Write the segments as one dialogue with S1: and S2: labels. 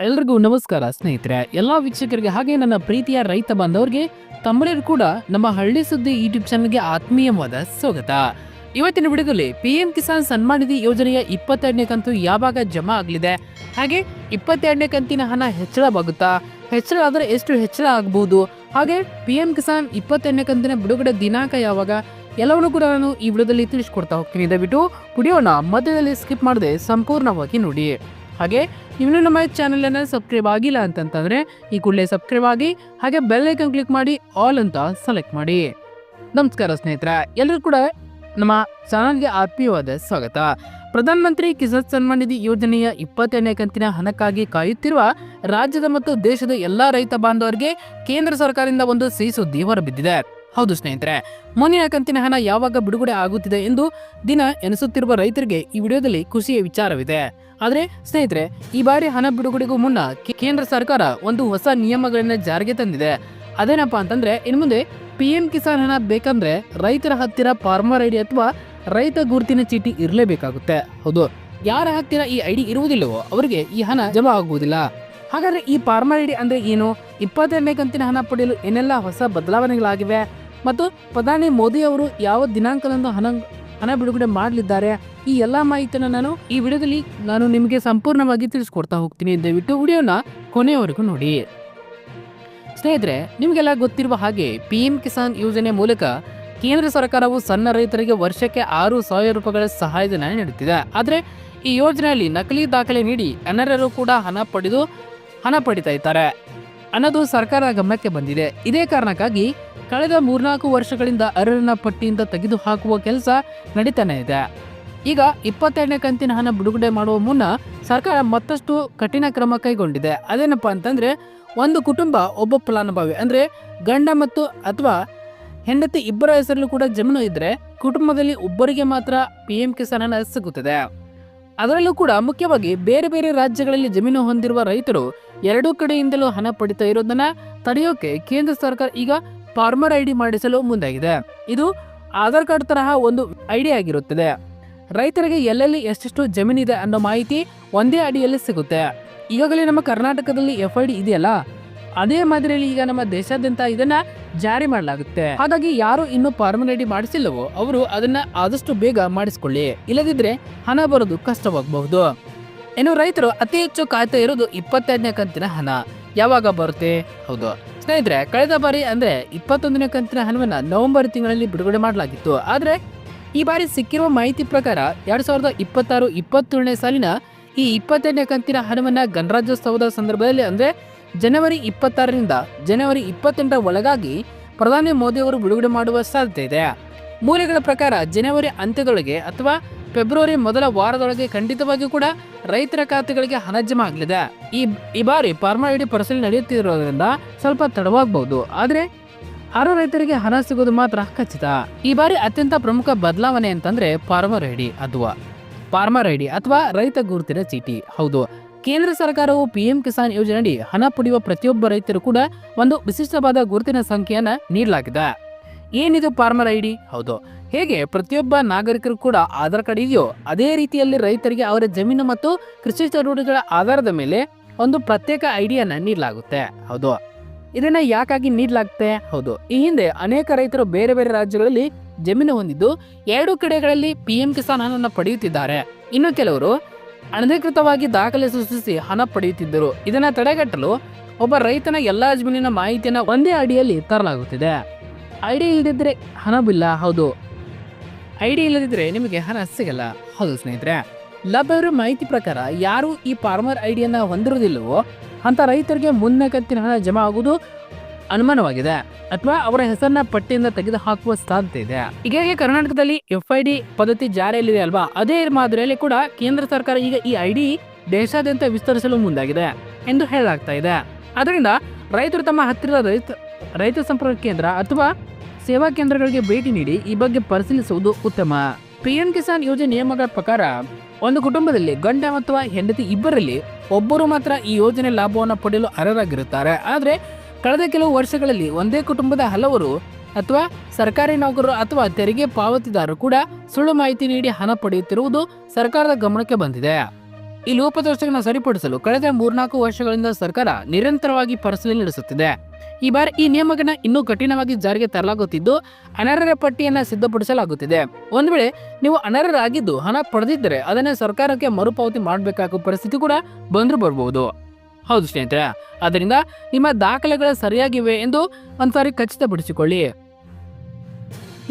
S1: ಎಲ್ರಿಗೂ ನಮಸ್ಕಾರ, ಸ್ನೇಹಿತರೆ. ಎಲ್ಲಾ ವೀಕ್ಷಕರಿಗೆ ಹಾಗೆ ನನ್ನ ಪ್ರೀತಿಯ ರೈತ ಬಾಂಧವರಿಗೆ ತಮ್ಮರಿಗೂ ಕೂಡ ನಮ್ಮ ಹಳ್ಳಿ ಸುದ್ದಿ ಯೂಟ್ಯೂಬ್ ಚಾನಲ್ಗೆ ಆತ್ಮೀಯವಾದ ಸ್ವಾಗತ. ಇವತ್ತಿನ ವಿಡಿಯೋದಲ್ಲಿ ಪಿ ಎಂ ಕಿಸಾನ್ ಸನ್ಮಾನ್ ನಿಧಿ ಯೋಜನೆಯ ಇಪ್ಪತ್ತೆರಡನೇ ಕಂತು ಯಾವಾಗ ಜಮಾ ಆಗಲಿದೆ? ಹಾಗೆ ಇಪ್ಪತ್ತೆರಡನೇ ಕಂತಿನ ಹಣ ಹೆಚ್ಚಳವಾಗುತ್ತಾ? ಹೆಚ್ಚಳ ಆದರೆ ಎಷ್ಟು ಹೆಚ್ಚಳ ಆಗಬಹುದು ಹಾಗೆ ಪಿ ಎಂ ಕಿಸಾನ್ ಇಪ್ಪತ್ತೆರಡನೇ ಕಂತಿನ ಬಿಡುಗಡೆ ದಿನಾಂಕ ಯಾವಾಗ? ಎಲ್ಲವನ್ನೂ ಕೂಡ ನಾನು ಈ ವಿಡಿಯೋದಲ್ಲಿ ತಿಳಿಸ್ಕೊಡ್ತಾ ಹೋಗ್ತೀನಿ. ದಯವಿಟ್ಟು ವಿಡಿಯೋನ ಮಧ್ಯದಲ್ಲಿ ಸ್ಕಿಪ್ ಮಾಡದೆ ಸಂಪೂರ್ಣವಾಗಿ ನೋಡಿ. ಹಾಗೆ ಇನ್ನೂ ನಮ್ಮ ಚಾನಲನ್ನು ಸಬ್ಸ್ಕ್ರೈಬ್ ಆಗಿಲ್ಲ ಅಂತಂತಂದರೆ ಈ ಕೂಡಲೇ ಸಬ್ಸ್ಕ್ರೈಬ್ ಆಗಿ ಹಾಗೆ ಬೆಲ್ ಐಕನ್ ಕ್ಲಿಕ್ ಮಾಡಿ ಆಲ್ ಅಂತ ಸೆಲೆಕ್ಟ್ ಮಾಡಿ. ನಮಸ್ಕಾರ ಸ್ನೇಹಿತರೆ ಎಲ್ಲರೂ ಕೂಡ ನಮ್ಮ ಚಾನಲ್ಗೆ ಆತ್ಮೀಯವಾದ ಸ್ವಾಗತ. ಪ್ರಧಾನಮಂತ್ರಿ ಕಿಸಾನ್ ಸನ್ಮಾನ್ ನಿಧಿ ಯೋಜನೆಯ ಇಪ್ಪತ್ತೆರಡನೇ ಕಂತಿನ ಹಣಕ್ಕಾಗಿ ಕಾಯುತ್ತಿರುವ ರಾಜ್ಯದ ಮತ್ತು ದೇಶದ ಎಲ್ಲಾ ರೈತ ಬಾಂಧವರಿಗೆ ಕೇಂದ್ರ ಸರ್ಕಾರದಿಂದ ಒಂದು ಸಿಹಿ ಸುದ್ದಿ ಹೊರಬಿದ್ದಿದೆ. ಹೌದು ಸ್ನೇಹಿತರೆ ಮುಂದಿನ ಕಂತಿನ ಹಣ ಯಾವಾಗ ಬಿಡುಗಡೆ ಆಗುತ್ತಿದೆ ಎಂದು ದಿನ ಎನಿಸುತ್ತಿರುವ ರೈತರಿಗೆ ಈ ವಿಡಿಯೋದಲ್ಲಿ ಖುಷಿಯ ವಿಚಾರವಿದೆ. ಆದರೆ ಸ್ನೇಹಿತರೆ, ಈ ಬಾರಿ ಹಣ ಬಿಡುಗಡೆಗೂ ಮುನ್ನ ಕೇಂದ್ರ ಸರ್ಕಾರ ಒಂದು ಹೊಸ ನಿಯಮಗಳನ್ನು ಜಾರಿಗೆ ತಂದಿದೆ. ಅದೇನಪ್ಪ ಅಂತಂದ್ರೆ, ಇನ್ನು ಮುಂದೆ ಪಿ ಎಂ ಕಿಸಾನ್ ಹಣ ಬೇಕಂದ್ರೆ ರೈತರ ಹತ್ತಿರ ಫಾರ್ಮರ್ ಐಡಿ ಅಥವಾ ರೈತ ಗುರುತಿನ ಚೀಟಿ ಇರಲೇಬೇಕಾಗುತ್ತೆ. ಹೌದು, ಯಾರ ಹತ್ತಿರ ಈ ಐಡಿ ಇರುವುದಿಲ್ಲವೋ ಅವರಿಗೆ ಈ ಹಣ ಜಮಾ ಆಗುವುದಿಲ್ಲ. ಹಾಗಾದ್ರೆ ಈ ಫಾರ್ಮರ್ ಐಡಿ ಅಂದ್ರೆ ಏನು? ಇಪ್ಪತ್ತೆರಡನೇ ಕಂತಿನ ಹಣ ಪಡೆಯಲು ಏನೆಲ್ಲ ಹೊಸ ಬದಲಾವಣೆಗಳಾಗಿವೆ? ಮತ್ತು ಪ್ರಧಾನಿ ಮೋದಿ ಅವರು ಯಾವ ದಿನಾಂಕದಂದು ಹಣ ಹಣ ಬಿಡುಗಡೆ ಮಾಡಲಿದ್ದಾರೆ, ಈ ಎಲ್ಲ ಮಾಹಿತಿಯನ್ನು ನಾನು ಈ ವಿಡಿಯೋದಲ್ಲಿ ನಾನು ನಿಮಗೆ ಸಂಪೂರ್ಣವಾಗಿ ತಿಳಿಸ್ಕೊಡ್ತಾ ಹೋಗ್ತೀನಿ. ದಯವಿಟ್ಟು ವಿಡಿಯೋನ ಕೊನೆಯವರೆಗೂ ನೋಡಿ. ಸ್ನೇಹಿತರೆ, ನಿಮಗೆಲ್ಲ ಗೊತ್ತಿರುವ ಹಾಗೆ ಪಿ ಎಂ ಕಿಸಾನ್ ಯೋಜನೆ ಮೂಲಕ ಕೇಂದ್ರ ಸರ್ಕಾರವು ಸಣ್ಣ ರೈತರಿಗೆ ವರ್ಷಕ್ಕೆ ಆರು ಸಾವಿರ ರೂಪಾಯಿಗಳ ಸಹಾಯಧನ ನೀಡುತ್ತಿದೆ. ಆದರೆ ಈ ಯೋಜನೆಯಲ್ಲಿ ನಕಲಿ ದಾಖಲೆ ನೀಡಿ ಅನರ್ಹರು ಕೂಡ ಹಣ ಪಡೆದು, ಹಣ ಪಡಿತಾ ಇದ್ದಾರೆ. ಅನ್ನೋದು ಸರ್ಕಾರದ ಗಮನಕ್ಕೆ ಬಂದಿದೆ. ಇದೇ ಕಾರಣಕ್ಕಾಗಿ ಕಳೆದ ಮೂರ್ನಾಲ್ಕು ವರ್ಷಗಳಿಂದ ಅರ್ಹನ ಪಟ್ಟಿಯಿಂದ ತೆಗೆದು ಹಾಕುವ ಕೆಲಸ ನಡೀತಾನೆ ಇದೆ. ಈಗ ಇಪ್ಪತ್ತೆರಡನೇ ಕಂತಿನ ಹಣ ಬಿಡುಗಡೆ ಮಾಡುವ ಮುನ್ನ ಸರ್ಕಾರ ಮತ್ತಷ್ಟು ಕಠಿಣ ಕ್ರಮ ಕೈಗೊಂಡಿದೆ. ಅದೇನಪ್ಪ ಅಂತಂದ್ರೆ, ಒಂದು ಕುಟುಂಬ, ಒಬ್ಬ ಫಲಾನುಭವಿ, ಅಂದ್ರೆ ಗಂಡ ಮತ್ತು ಅಥವಾ ಹೆಂಡತಿ ಇಬ್ಬರ ಹೆಸರಲ್ಲೂ ಕೂಡ ಜಮೀನು ಇದ್ರೆ ಕುಟುಂಬದಲ್ಲಿ ಒಬ್ಬರಿಗೆ ಮಾತ್ರ ಪಿ ಎಂ ಕಿಸಾನ್ ಸಿಗುತ್ತದೆ. ಅದರಲ್ಲೂ ಕೂಡ ಮುಖ್ಯವಾಗಿ ಬೇರೆ ಬೇರೆ ರಾಜ್ಯಗಳಲ್ಲಿ ಜಮೀನು ಹೊಂದಿರುವ ರೈತರು ಎರಡೂ ಕಡೆಯಿಂದಲೂ ಹಣ ಪಡಿತಾ ಇರೋದನ್ನ ತಡೆಯೋಕೆ ಕೇಂದ್ರ ಸರ್ಕಾರ ಈಗ ಫಾರ್ಮರ್ ಐಡಿ ಮಾಡಿಸಲು ಮುಂದಾಗಿದೆ. ಇದು ಆಧಾರ್ ಕಾರ್ಡ್ ತರಹ ಒಂದು ಐಡಿ ಆಗಿರುತ್ತದೆ. ರೈತರಿಗೆ ಎಲ್ಲೆಲ್ಲಿ ಎಷ್ಟೆಷ್ಟು ಜಮೀನಿದೆ ಅನ್ನೋ ಮಾಹಿತಿ ಒಂದೇ ಅಡಿಯಲ್ಲಿ ಸಿಗುತ್ತೆ. ಈಗಾಗಲೇ ನಮ್ಮ ಕರ್ನಾಟಕದಲ್ಲಿ ಎಫ್ ಐ ಡಿ ಇದೆಯಲ್ಲ? ಅದೇ ಮಾದರಿಯಲ್ಲಿ ಈಗ ನಮ್ಮ ದೇಶಾದ್ಯಂತ ಇದನ್ನ ಜಾರಿ ಮಾಡಲಾಗುತ್ತೆ. ಹಾಗಾಗಿ ಯಾರು ಇನ್ನು ಐಡಿ ಮಾಡಿಸಿಲ್ಲವೋ ಅವರು ಅದನ್ನ ಆದಷ್ಟು ಬೇಗ ಮಾಡಿಸ್ಕೊಳ್ಳಿ. ಇಲ್ಲದಿದ್ರೆ ಹಣ ಬರೋದು ಕಷ್ಟವಾಗಬಹುದು. ಇನ್ನು ರೈತರು ಅತಿ ಹೆಚ್ಚು ಕಾಯ್ತಾ ಇರೋದು ಇಪ್ಪತ್ತೆರಡನೇ ಕಂತಿನ ಹಣ. ಯಾವಾಗ ಬರುತ್ತೆ? ಹೌದು. ಸ್ನೇಹಿತರೆ, ಕಳೆದ ಬಾರಿ ಅಂದ್ರೆ ಇಪ್ಪತ್ತೊಂದನೇ ಕಂತಿನ ಹಣವನ್ನ ನವೆಂಬರ್ ತಿಂಗಳಲ್ಲಿ ಬಿಡುಗಡೆ ಮಾಡಲಾಗಿತ್ತು. ಆದ್ರೆ ಈ ಬಾರಿ ಸಿಕ್ಕಿರುವ ಮಾಹಿತಿ ಪ್ರಕಾರ ಎರಡ್ ಸಾವಿರದ ಇಪ್ಪತ್ತಾರು, ಇಪ್ಪತ್ತೇಳನೇ ಸಾಲಿನ ಈ ಇಪ್ಪತ್ತೆರಡನೇ ಕಂತಿನ ಹಣವನ್ನ ಗಣರಾಜ್ಯೋತ್ಸವದ ಸಂದರ್ಭದಲ್ಲಿ ಅಂದ್ರೆ ಜನವರಿ ಇಪ್ಪತ್ತಾರರಿಂದ ಜನವರಿ ಇಪ್ಪತ್ತೆಂಟರ ಒಳಗಾಗಿ ಪ್ರಧಾನಿ ಮೋದಿ ಅವರು ಬಿಡುಗಡೆ ಮಾಡುವ ಸಾಧ್ಯತೆ ಇದೆ. ಮೂಲಗಳ ಪ್ರಕಾರ ಜನವರಿ ಅಂತ್ಯದೊಳಗೆ ಅಥವಾ ಫೆಬ್ರವರಿ ಮೊದಲ ವಾರದೊಳಗೆ ಖಂಡಿತವಾಗಿಯೂ ಕೂಡ ರೈತರ ಖಾತೆಗಳಿಗೆ ಹಣ ಜಮಾ ಆಗಲಿದೆ ಈ ಈ ಬಾರಿ ಫಾರ್ಮರ್ ಐಡಿ ಪರಿಶೀಲನೆ ನಡೆಯುತ್ತಿರೋದ್ರಿಂದ ಸ್ವಲ್ಪ ತಡವಾಗಬಹುದು. ಆದರೆ ಅರ್ಹ ರೈತರಿಗೆ ಹಣ ಸಿಗೋದು ಮಾತ್ರ ಖಚಿತ. ಈ ಬಾರಿ ಅತ್ಯಂತ ಪ್ರಮುಖ ಬದಲಾವಣೆ ಅಂತಂದ್ರೆ ಫಾರ್ಮರ್ ಐಡಿ ಅಥವಾ ಫಾರ್ಮರ್ ಐಡಿ ಅಥವಾ ರೈತ ಗುರುತಿನ ಚೀಟಿ. ಹೌದು. ಕೇಂದ್ರ ಸರ್ಕಾರವು ಪಿಎಂ ಕಿಸಾನ್ ಯೋಜನೆಯಡಿ ಹಣ ಪಡೆಯುವ ಪ್ರತಿಯೊಬ್ಬ ರೈತರು ಕೂಡ ಒಂದು ವಿಶಿಷ್ಟವಾದ ಗುರುತಿನ ಸಂಖ್ಯೆಯನ್ನ ನೀಡಲಾಗಿದೆ. ಏನಿದು ಫಾರ್ಮರ್ ಐಡಿ ಹೌದು. ಹೇಗೆ ಪ್ರತಿಯೊಬ್ಬ ನಾಗರಿಕರು ಕೂಡ ಆಧಾರ್ ಕಾರ್ಡ್ ಇದೆಯೋ ಅದೇ ರೀತಿಯಲ್ಲಿ ರೈತರಿಗೆ ಅವರ ಜಮೀನು ಮತ್ತು ಕೃಷಿ ಚಟುವಟಿಕೆಗಳ ಆಧಾರದ ಮೇಲೆ ಒಂದು ಪ್ರತ್ಯೇಕ ಐಡಿಯನ್ನ ನೀಡಲಾಗುತ್ತೆ. ಹೌದು. ಇದನ್ನ ಯಾಕಾಗಿ ನೀಡಲಾಗುತ್ತೆ? ಹೌದು. ಈ ಹಿಂದೆ ಅನೇಕ ರೈತರು ಬೇರೆ ಬೇರೆ ರಾಜ್ಯಗಳಲ್ಲಿ ಜಮೀನು ಹೊಂದಿದ್ದು ಎರಡು ಕಡೆಗಳಲ್ಲಿ ಪಿ ಎಂ ಕಿಸಾನ್ ಹಣವನ್ನು ಪಡೆಯುತ್ತಿದ್ದಾರೆ. ಇನ್ನು ಕೆಲವರು ಅನಧಿಕೃತವಾಗಿ ದಾಖಲೆ ಸೃಷ್ಟಿಸಿ ಹಣ ಪಡೆಯುತ್ತಿದ್ದರು. ಇದನ್ನ ತಡೆಗಟ್ಟಲು ಒಬ್ಬ ರೈತನ ಎಲ್ಲಾ ಜಮೀನಿನ ಮಾಹಿತಿಯನ್ನು ಒಂದೇ ಅಡಿಯಲ್ಲಿ ತರಲಾಗುತ್ತಿದೆ. ಐಡಿ ಇಲ್ಲದಿದ್ದರೆ ಹಣವಿಲ್ಲ ಹೌದು. ಐಡಿ ಇಲ್ಲದಿದ್ದರೆ ನಿಮಗೆ ಹಣ ಸಿಗಲ್ಲ. ಹೌದು ಸ್ನೇಹಿತರೆ. ಲಭ್ಯವಿರುವ ಮಾಹಿತಿ ಪ್ರಕಾರ ಯಾರು ಈ ಫಾರ್ಮರ್ ಐಡಿಯನ್ನು ಹೊಂದಿರುವುದಿಲ್ಲವೋ ಅಂತ ರೈತರಿಗೆ ಮುನ್ನ ಕಂತಿನ ಹಣ ಜಮಾ ಆಗುವುದು ಅನುಮಾನವಾಗಿದೆ ಅಥವಾ ಅವರ ಹೆಸರನ್ನ ಪಟ್ಟಿಯಿಂದ ತೆಗೆದು ಹಾಕುವ ಸಾಧ್ಯತೆ ಇದೆ. ಹೀಗಾಗಿ ಕರ್ನಾಟಕದಲ್ಲಿ ಎಫ್ ಐ ಡಿ ಪದ್ಧತಿ ಜಾರಿಯಲ್ಲಿದೆ ಅಲ್ವಾ? ಅದೇ ಮಾದರಿಯಲ್ಲಿ ಕೂಡ ಕೇಂದ್ರ ಸರ್ಕಾರ ಈಗ ಈ ಐಡಿ ದೇಶಾದ್ಯಂತ ವಿಸ್ತರಿಸಲು ಮುಂದಾಗಿದೆ ಎಂದು ಹೇಳಲಾಗ್ತಾ ಇದೆ. ಅದರಿಂದ ರೈತರು ತಮ್ಮ ಹತ್ತಿರದ ರೈತ ರೈತ ಸಂಪರ್ಕ ಕೇಂದ್ರ ಅಥವಾ ಸೇವಾ ಕೇಂದ್ರಗಳಿಗೆ ಭೇಟಿ ನೀಡಿ ಈ ಬಗ್ಗೆ ಪರಿಶೀಲಿಸುವುದು ಉತ್ತಮ. ಪಿಎಂ ಕಿಸಾನ್ ಯೋಜನೆ ನಿಯಮಗಳ ಪ್ರಕಾರ ಒಂದು ಕುಟುಂಬದಲ್ಲಿ ಗಂಡ ಅಥವಾ ಹೆಂಡತಿ ಇಬ್ಬರಲ್ಲಿ ಒಬ್ಬರು ಮಾತ್ರ ಈ ಯೋಜನೆ ಲಾಭವನ್ನು ಪಡೆಯಲು ಅರ್ಹರಾಗಿರುತ್ತಾರೆ. ಆದರೆ ಕಳೆದ ಕೆಲವು ವರ್ಷಗಳಲ್ಲಿ ಒಂದೇ ಕುಟುಂಬದ ಹಲವರು ಅಥವಾ ಸರ್ಕಾರಿ ನೌಕರರು ಅಥವಾ ತೆರಿಗೆ ಪಾವತಿದಾರರು ಕೂಡ ಸುಳ್ಳು ಮಾಹಿತಿ ನೀಡಿ ಹಣ ಪಡೆಯುತ್ತಿರುವುದು ಸರ್ಕಾರದ ಗಮನಕ್ಕೆ ಬಂದಿದೆ. ಈ ಲೋಪದೋಷಗಳನ್ನು ಸರಿಪಡಿಸಲು ಕಳೆದ ಮೂರ್ನಾಲ್ಕು ವರ್ಷಗಳಿಂದ ಸರ್ಕಾರ ನಿರಂತರವಾಗಿ ಪರಿಶೀಲನೆ ನಡೆಸುತ್ತಿದೆ. ಈ ಬಾರಿ ಈ ನಿಯಮಗಳನ್ನ ಇನ್ನೂ ಕಠಿಣವಾಗಿ ಜಾರಿಗೆ ತರಲಾಗುತ್ತಿದ್ದು, ಅನರ್ಹರ ಪಟ್ಟಿಯನ್ನು ಸಿದ್ಧಪಡಿಸಲಾಗುತ್ತಿದೆ. ಒಂದು ವೇಳೆ ನೀವು ಅನರ್ಹರಾಗಿದ್ದು ಹಣ ಪಡೆದಿದ್ದರೆ ಅದನ್ನೇ ಸರ್ಕಾರಕ್ಕೆ ಮರುಪಾವತಿ ಮಾಡಬೇಕಾಗುವ ಪರಿಸ್ಥಿತಿ ಕೂಡ ಬಂದರೂ ಬರ್ಬೋದು ಹೌದು ಸ್ನೇಹಿತರೆ, ಆದ್ದರಿಂದ ನಿಮ್ಮ ದಾಖಲೆಗಳು ಸರಿಯಾಗಿವೆ ಎಂದು ಒಂದ್ಸಾರಿ ಖಚಿತಪಡಿಸಿಕೊಳ್ಳಿ.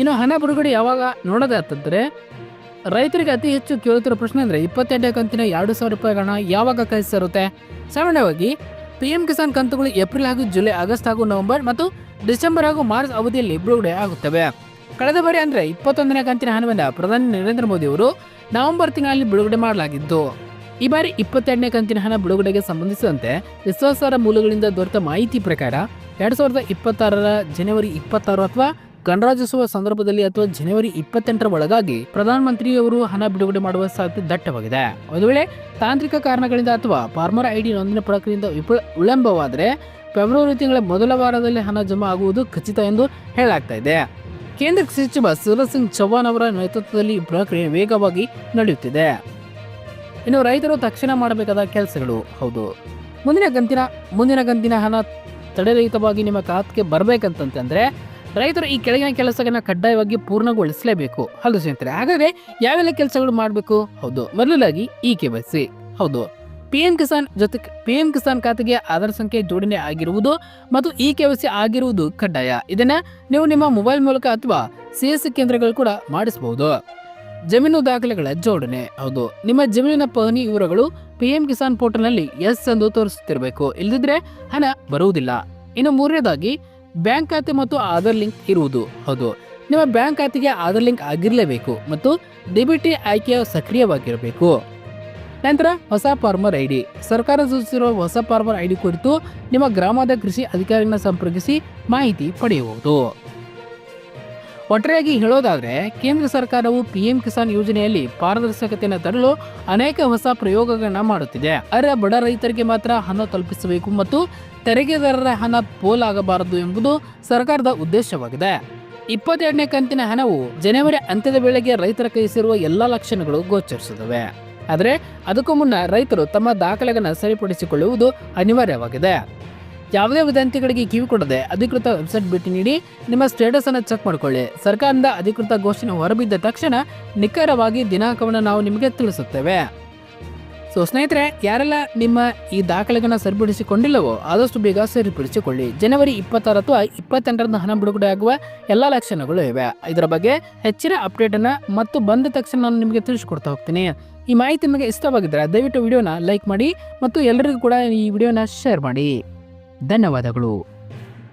S1: ಇನ್ನು ಹಣ ಬಿಡುಗಡೆ ಯಾವಾಗ ನೋಡೋದಾತಂದರೆ ರೈತರಿಗೆ ಅತಿ ಹೆಚ್ಚು ಕೇಳುತ್ತಿರೋ ಪ್ರಶ್ನೆ ಅಂದರೆ ಇಪ್ಪತ್ತೆಂಟನೇ ಕಂತಿನ ಎರಡು ಸಾವಿರ ರೂಪಾಯಿ ಹಣ ಯಾವಾಗ ಕೈ ಸೇರುತ್ತೆ ಸಾಮಾನ್ಯವಾಗಿ ಪಿ ಎಂ ಕಿಸಾನ್ ಕಂತುಗಳು ಏಪ್ರಿಲ್ ಹಾಗೂ ಜುಲೈ, ಆಗಸ್ಟ್ ಹಾಗೂ ನವೆಂಬರ್ ಮತ್ತು ಡಿಸೆಂಬರ್ ಹಾಗೂ ಮಾರ್ಚ್ ಅವಧಿಯಲ್ಲಿ ಬಿಡುಗಡೆ ಆಗುತ್ತವೆ. ಕಳೆದ ಬಾರಿ ಅಂದರೆ ಇಪ್ಪತ್ತೊಂದನೇ ಕಂತಿನ ಹಣವನ್ನು ಪ್ರಧಾನಿ ನರೇಂದ್ರ ಮೋದಿ ಅವರು ನವೆಂಬರ್ ತಿಂಗಳಲ್ಲಿ ಬಿಡುಗಡೆ ಮಾಡಲಾಗಿದ್ದು ಈ ಬಾರಿ ಇಪ್ಪತ್ತೆರಡನೇ ಕಂತಿನ ಹಣ ಬಿಡುಗಡೆಗೆ ಸಂಬಂಧಿಸಿದಂತೆ ವಿಶ್ವಾಸಾರ್ಹ ಮೂಲಗಳಿಂದ ದೊರೆತ ಮಾಹಿತಿ ಪ್ರಕಾರ ಎರಡ್ ಸಾವಿರದ ಇಪ್ಪತ್ತಾರರ ಜನವರಿ ಇಪ್ಪತ್ತಾರು ಅಥವಾ ಗಣರಾಜ್ಯೋತ್ಸವ ಸಂದರ್ಭದಲ್ಲಿ ಅಥವಾ ಜನವರಿ ಇಪ್ಪತ್ತೆಂಟರ ಒಳಗಾಗಿ ಪ್ರಧಾನಮಂತ್ರಿಯವರು ಹಣ ಬಿಡುಗಡೆ ಮಾಡುವ ಸಾಧ್ಯತೆ ದಟ್ಟವಾಗಿದೆ. ಒಂದು ವೇಳೆ ತಾಂತ್ರಿಕ ಕಾರಣಗಳಿಂದ ಅಥವಾ ಫಾರ್ಮರ್ ಐಡಿ ನೋಂದಣಿ ಪ್ರಕ್ರಿಯೆಯಿಂದ ವಿಫಲ ವಿಳಂಬವಾದರೆ ಫೆಬ್ರವರಿ ತಿಂಗಳ ಮೊದಲ ವಾರದಲ್ಲಿ ಹಣ ಜಮಾ ಆಗುವುದು ಖಚಿತ ಎಂದು ಹೇಳಲಾಗ್ತಾ ಇದೆ. ಕೇಂದ್ರ ಸಚಿವ ಶಿವರಾಜ್ ಸಿಂಗ್ ಚೌಹಾಣ್ ಅವರ ನೇತೃತ್ವದಲ್ಲಿ ಈ ಪ್ರಕ್ರಿಯೆ ವೇಗವಾಗಿ ನಡೆಯುತ್ತಿದೆ. ಇನ್ನು ರೈತರು ತಕ್ಷಣ ಮಾಡಬೇಕಾದ ಕೆಲಸಗಳು, ಹೌದು. ಮುಂದಿನ ಗಂತಿನ ಮುಂದಿನ ಗಂತಿನ ಹಣ ತಡೆರಹಿತವಾಗಿ ನಿಮ್ಮ ಖಾತೆಗೆ ಬರಬೇಕಂತಂತಂದರೆ ರೈತರು ಈ ಕೆಳಗಿನ ಕೆಲಸಗಳನ್ನ ಕಡ್ಡಾಯವಾಗಿ ಪೂರ್ಣಗೊಳಿಸಲೇಬೇಕು. ಹೌದು ಸ್ನೇಹಿತರೆ, ಹಾಗಾದ್ರೆ ಯಾವೆಲ್ಲ ಕೆಲಸಗಳು ಮಾಡಬೇಕು? ಹೌದು ಮೊದಲಾಗಿ ಇ ಕೆ ವೈ ಹೌದು, ಪಿ ಎಂ ಕಿಸಾನ್ ಜೊತೆ, ಪಿ ಎಂ ಕಿಸಾನ್ ಖಾತೆಗೆ ಆಧಾರ್ ಸಂಖ್ಯೆ ಜೋಡಣೆ ಆಗಿರುವುದು ಮತ್ತು ಇ ಕೆ ವೈ ಸಿ ಆಗಿರುವುದು ಕಡ್ಡಾಯ. ಇದನ್ನ ನೀವು ನಿಮ್ಮ ಮೊಬೈಲ್ ಮೂಲಕ ಅಥವಾ ಸಿ ಎಸ್ ಕೇಂದ್ರಗಳು ಕೂಡ ಮಾಡಿಸಬಹುದು ಜಮೀನು ದಾಖಲೆಗಳ ಜೋಡಣೆ. ಹೌದು, ನಿಮ್ಮ ಜಮೀನಿನ ಪಹಣಿ ವಿವರಗಳು ಪಿ ಕಿಸಾನ್ ಕಿಸಾನ್ ಪೋರ್ಟಲ್ನಲ್ಲಿ ಎಸ್ ಎಂದು ತೋರಿಸುತ್ತಿರಬೇಕು. ಇಲ್ಲದಿದ್ರೆ ಹಣ ಬರುವುದಿಲ್ಲ. ಇನ್ನು ಮೂರನೇದಾಗಿ, ಬ್ಯಾಂಕ್ ಖಾತೆ ಮತ್ತು ಆಧಾರ್ ಲಿಂಕ್ ಇರುವುದು. ಹೌದು, ನಿಮ್ಮ ಬ್ಯಾಂಕ್ ಖಾತೆಗೆ ಆಧಾರ್ ಲಿಂಕ್ ಆಗಿರಲೇಬೇಕು ಮತ್ತು ಡಿಬಿಟಿ ಆಯ್ಕೆಯ ಸಕ್ರಿಯವಾಗಿರಬೇಕು. ನಂತರ ಹೊಸ ಫಾರ್ಮರ್ ಐಡಿ. ಸರ್ಕಾರ ಸೂಚಿಸಿರುವ ಹೊಸ ಫಾರ್ಮರ್ ಐಡಿ ಕುರಿತು ನಿಮ್ಮ ಗ್ರಾಮದ ಕೃಷಿ ಅಧಿಕಾರಿಗಳನ್ನ ಸಂಪರ್ಕಿಸಿ ಮಾಹಿತಿ ಪಡೆಯಬಹುದು. ಒಟ್ಟಾರೆಯಾಗಿ ಹೇಳೋದಾದರೆ, ಕೇಂದ್ರ ಸರ್ಕಾರವು ಪಿಎಂ ಕಿಸಾನ್ ಯೋಜನೆಯಲ್ಲಿ ಪಾರದರ್ಶಕತೆಯನ್ನು ತರಲು ಅನೇಕ ಹೊಸ ಪ್ರಯೋಗಗಳನ್ನು ಮಾಡುತ್ತಿದೆ. ಅರೆ ಬಡ ರೈತರಿಗೆ ಮಾತ್ರ ಹಣ ತಲುಪಿಸಬೇಕು ಮತ್ತು ತೆರಿಗೆದಾರರ ಹಣ ಪೋಲಾಗಬಾರದು ಎಂಬುದು ಸರ್ಕಾರದ ಉದ್ದೇಶವಾಗಿದೆ. ಇಪ್ಪತ್ತೆರಡನೇ ಕಂತಿನ ಹಣವು ಜನವರಿ ಅಂತ್ಯದ ವೇಳೆಗೆ ರೈತರ ಕೈ ಸೇರುವ ಎಲ್ಲಾ ಲಕ್ಷಣಗಳು ಗೋಚರಿಸುತ್ತವೆ. ಆದರೆ, ಅದಕ್ಕೂ ಮುನ್ನ ರೈತರು ತಮ್ಮ ದಾಖಲೆಗಳನ್ನು ಸರಿಪಡಿಸಿಕೊಳ್ಳುವುದು ಅನಿವಾರ್ಯವಾಗಿದೆ. ಯಾವುದೇ ವದಂತಿಗಳಿಗೆ ಕಿವಿ ಕೊಡದೆ ಅಧಿಕೃತ ವೆಬ್ಸೈಟ್ ಭೇಟಿ ನೀಡಿ ನಿಮ್ಮ ಸ್ಟೇಟಸ್ ಅನ್ನು ಚೆಕ್ ಮಾಡಿಕೊಳ್ಳಿ. ಸರ್ಕಾರದಿಂದ ಅಧಿಕೃತ ಘೋಷಣೆ ಹೊರಬಿದ್ದ ತಕ್ಷಣ ನಿಖರವಾಗಿ ದಿನಾಂಕವನ್ನು ನಾವು ನಿಮಗೆ ತಿಳಿಸುತ್ತೇವೆ. ಸೊ, ಸ್ನೇಹಿತರೆ, ಯಾರೆಲ್ಲ ನಿಮ್ಮ ಈ ದಾಖಲೆಗಳನ್ನು ಸರಿಪಡಿಸಿಕೊಂಡಿಲ್ಲವೋ ಆದಷ್ಟು ಬೇಗ ಸರಿಪಡಿಸಿಕೊಳ್ಳಿ. ಜನವರಿ ಇಪ್ಪತ್ತಾರು ಅಥವಾ ಇಪ್ಪತ್ತೆಂಟರಂದು ಹಣ ಬಿಡುಗಡೆ ಆಗುವ ಎಲ್ಲ ಲಕ್ಷಣಗಳು ಇವೆ. ಇದರ ಬಗ್ಗೆ ಹೆಚ್ಚಿನ ಅಪ್ಡೇಟನ್ನು ಮತ್ತು ಬಂದ ತಕ್ಷಣ ನಾನು ನಿಮಗೆ ತಿಳಿಸ್ಕೊಡ್ತಾ ಹೋಗ್ತೀನಿ. ಈ ಮಾಹಿತಿ ನಿಮಗೆ ಇಷ್ಟವಾಗಿದ್ದರೆ ದಯವಿಟ್ಟು ವಿಡಿಯೋನ ಲೈಕ್ ಮಾಡಿ ಮತ್ತು ಎಲ್ಲರಿಗೂ ಕೂಡ ಈ ವಿಡಿಯೋನ ಶೇರ್ ಮಾಡಿ. ಧನ್ಯವಾದಗಳು.